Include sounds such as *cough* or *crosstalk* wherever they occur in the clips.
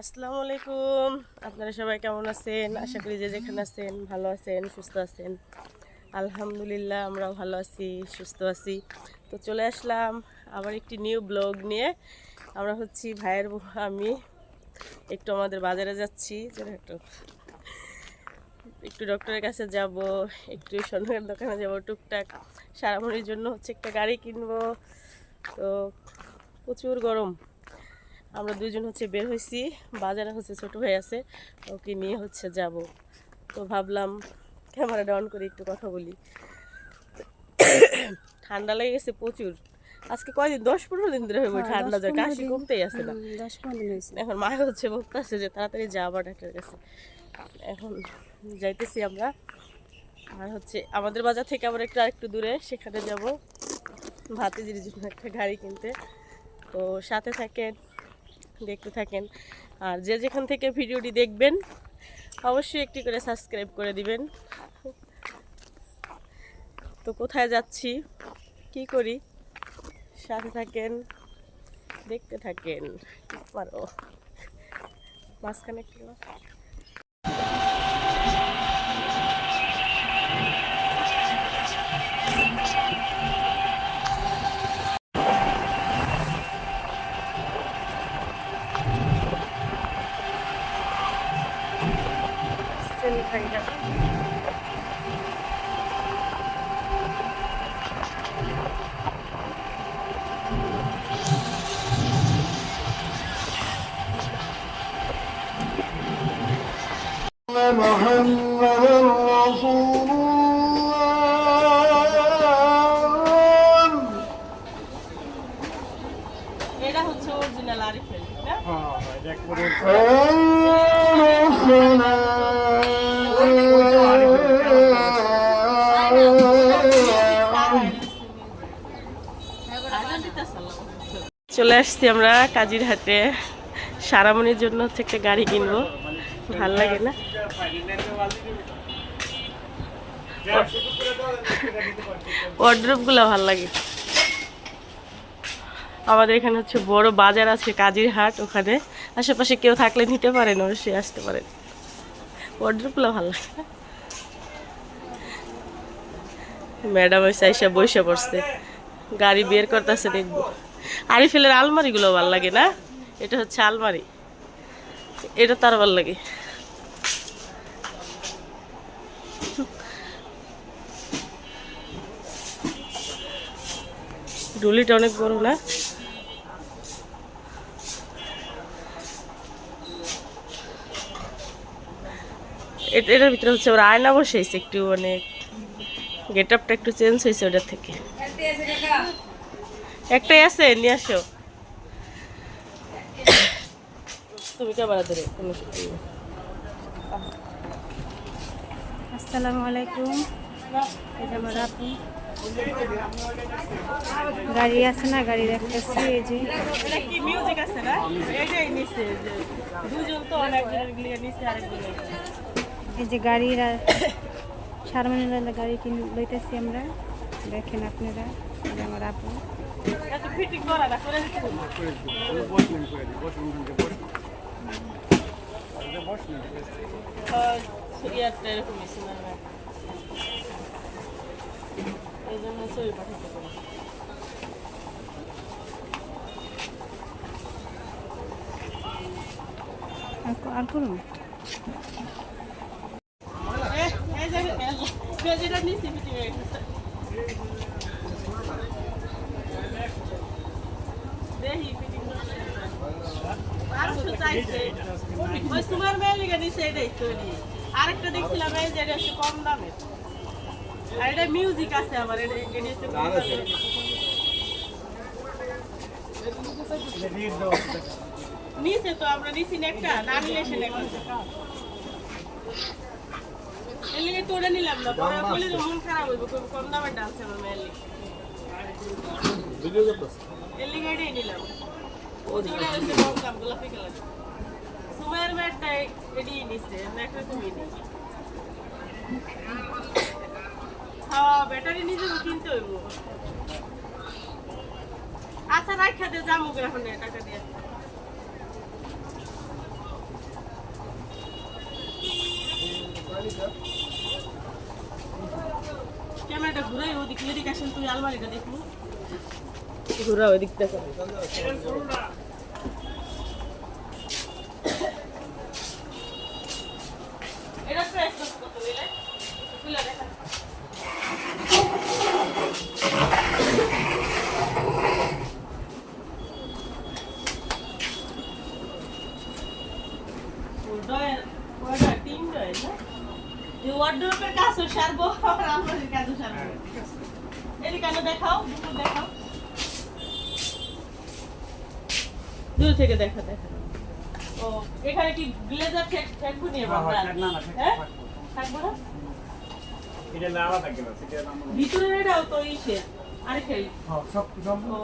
আসসালামু আলাইকুম। আপনারা সবাই কেমন আছেন? আশা করি যে যেখানে আছেন, ভালো আছেন, সুস্থ আছেন। আলহামদুলিল্লাহ, আমরাও ভালো আছি, সুস্থ আছি। তো চলে আসলাম আবার একটি নিউ ব্লগ নিয়ে। আমরা হচ্ছি ভাইয়ের আমি। একটু আমাদের বাজারে যাচ্ছি। একটু একটু ডক্টরের কাছে যাব, একটু সোনার দোকানে যাব টুকটাক। সারামনির জন্য হচ্ছে একটা গাড়ি কিনবো। তো প্রচুর গরম। আমরা দুজন হচ্ছে বের হয়েছি বাজারে হচ্ছে ছোট হয়ে আছে ওকে নিয়ে হচ্ছে যাব। তো ভাবলাম ক্যামেরাটা অন করে একটু কথা বলি। ঠান্ডা লেগে গেছে প্রচুর। আজকে কয়দিন? দশ পনেরো দিন ধরে হইব ঠান্ডা জ্বর কাশি কমতেই আসে না। দশ পনেরো দিন এখন মায়ের হচ্ছে বলতেছে যে তাড়াতাড়ি যাবা ডাক্তারের কাছে। এখন যাইতেছি আমরা। আর হচ্ছে আমাদের বাজার থেকে আবার একটু আরেকটু দূরে সেখানে যাব। ভাতিজির জন্য একটা গাড়ি কিনতে। তো সাথে থাকেন দেখতে থাকেন। আর যে যেখান থেকে ভিডিওটি দেখবেন, অবশ্যই একটি করে সাবস্ক্রাইব করে দিবেন। তো কোথায় যাচ্ছি? কি করি? সাথে থাকেন, দেখতে থাকেন। পারো মাঝখানে একটু। না। সেল খাইটা। محمد رسول الله এটা হচ্ছে অরিজিনাল আরিফেল ঠিক না চলে আসছি আমরা কাজির হাটে সারামনির জন্য হচ্ছে একটা গাড়ি কিনবো। ভালো লাগে না? ওয়ার্ড্রোপগুলো ভালো লাগে। আমাদের এখানে হচ্ছে বড় বাজার আছে কাজির হাট ওখানে। আশেপাশে কেউ থাকলে নিতে পারেন অবশ্যই আসতে পারেন। ওয়ার্ড্রোপগুলো ভালো লাগে ম্যাডাম এসে এসে বসে পড়ছে। গাড়ি বের করতেছে, দেখব। আরিফেলের আলমারিগুলো ভালো লাগে না? এটা হচ্ছে আলমারি। এটা তার ভালো লাগে। ডুলিটা অনেক বড় না? এটার ভিতরে হচ্ছে ওরা আয়না বসেছে একটু মানে গেট আপটা একটু চেঞ্জ হয়েছে ওটার থেকে। একটাই আছে নিয়ে আসো। তুমি ক্যামেরা ধরে। আসসালামু আলাইকুম। এটা আমার আপু। গাড়ি আছে না গাড়ি দেখতেছি এই যে। কি মিউজিক আছে না? এটাই নিচে দুজন তো গিয়ে নিচে আরেকজন। এই যে গাড়ির সারমানের গাড়ি কিনে লইতেছি আমরা। দেখেন আপনারা আমার আপু। আর করুন এই এই যে এই যে যেটা নিচে ফিটিং হয়ে গেছে দেখি ফিটিং আরশো চাইছে ওই সুমার মেলিগা নিচে এটাই তৈরি আরেকটা দেখছিলাম যে এটা কম দামের আর এটা মিউজিক আছে আবার এটা এটা নিচে তো আমরা নিচি একটা না নিলে সে এলিগে তোড়ে নিলাম না পরে বলি তো মন খারাপ হইব খুব কম দামে ডালছে আমার মেলি ভিডিও করতেছ? এলিগে এটাই নিলাম। ও যেটা হইছে কম দাম গোলাপি কালার সুমের ব্যাটটা এডি নিছে একটা তুমি নি হ্যাঁ ব্যাটারি নিজে কিনতে হইব। আচ্ছা রাখা দে যাব এখন টাকা দিয়ে। Ready, Jeff? ক্যামেরাটা ঘুরাই ওদিক এদিকে আসেন তুই আলমারিটা দেখব। ঘুরা ওদিক দেখো। এটা খুলে দেখা ডয়ের কয়টা তিন ডয়ের না এই ওয়ার্ডরোবের কাজও সারবো আর আলমারির কাজও সারবো। এদিকে দেখাও দুপুর দেখাও। দূর থেকে দেখা দেখা। ও এখানে কি গ্লেজার ব্লেজার থাকব নিয়ে হ্যাঁ, বাবা হ্যাঁ, না, না, থাকব, হ্যাঁ? থাকব। না? এটা লাভা থাকে না সেটা আমরা ভিতরের এটাও তো ইসে আরে আরেকটাই হ্যাঁ সব ও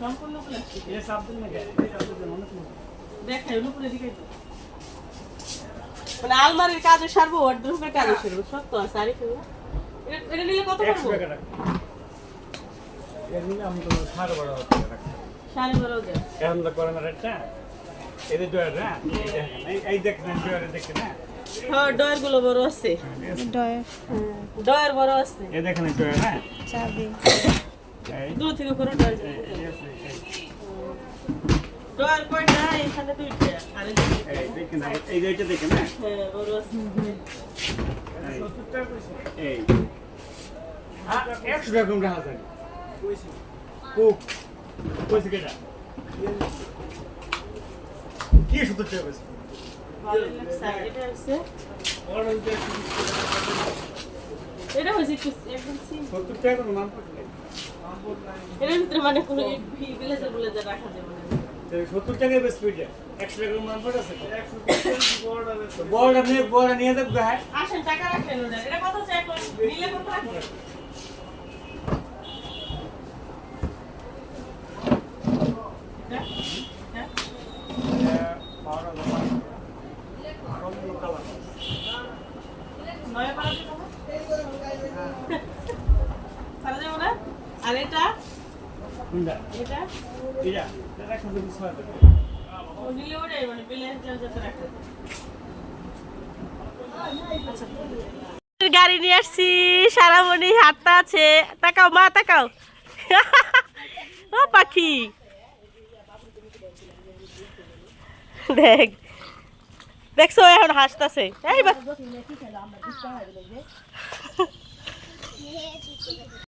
সম্পূর্ণ প্লাস্টিক। এটা না অনেক দেখাই উপরে দিকে। মানে আলমারির কাজে সারবো ওয়ার্ডরোবের কাজে সারবো সব তো আছে আরেকটা এটা এটা নিলে কত পড়ব এর নিলে আমি তো সাড়ে বারো সাড়ে বারো হাজার? এখন তো করেন রেটটা ডয়ার হ্যাঁ? এই- ডয়ারে হ্যাঁ? হ্যাঁ ডয়েরগুলো বড় আছে। ডয়ের ডয়ের বড় আছে। এই দেখেন ডয়ার হ্যাঁ? চাবি। দূর থেকে করো ডয়ের ডয়ের কয়টা? এখানে দুইটা। আর এই যে- দেখেন এই এটা হ্যাঁ হ্যাঁ হ্যাঁ, একশো টাকা কইছে কেটা কি সত্তর টাকা কইছে একটু একদম। সত্তর টাকা কোনো নাম করছে ভিতরে মানে কোনো ব্লেজার ব্লেজার রাখা যাবে সত্তর টাকায় বেশ পেটে একশো টাকা নাম আছে বড়টা নিয়ে বড়টা নিয়ে দেখবে হ্যাঁ। আসেন টাকা রাখেন এটা কত চাই নিলে কত রাখবেন এটা? হ্যাঁ? নয় পারা দিবো না? পারা যাব না? আর এটা কোনটা এটা এটা এটা একশো টাকা ছয় টাকা ও নিলে ওটাই মানে ব্লেজার যাতে রাখা যায়। গাড়ি নিয়ে আসছি। সারামণি হাতটা আছে। তাকাও মা তাকাও। *laughs* ও পাখি। দেখ। দেখছ এখন হাসতাছে। এই বা *laughs* *laughs*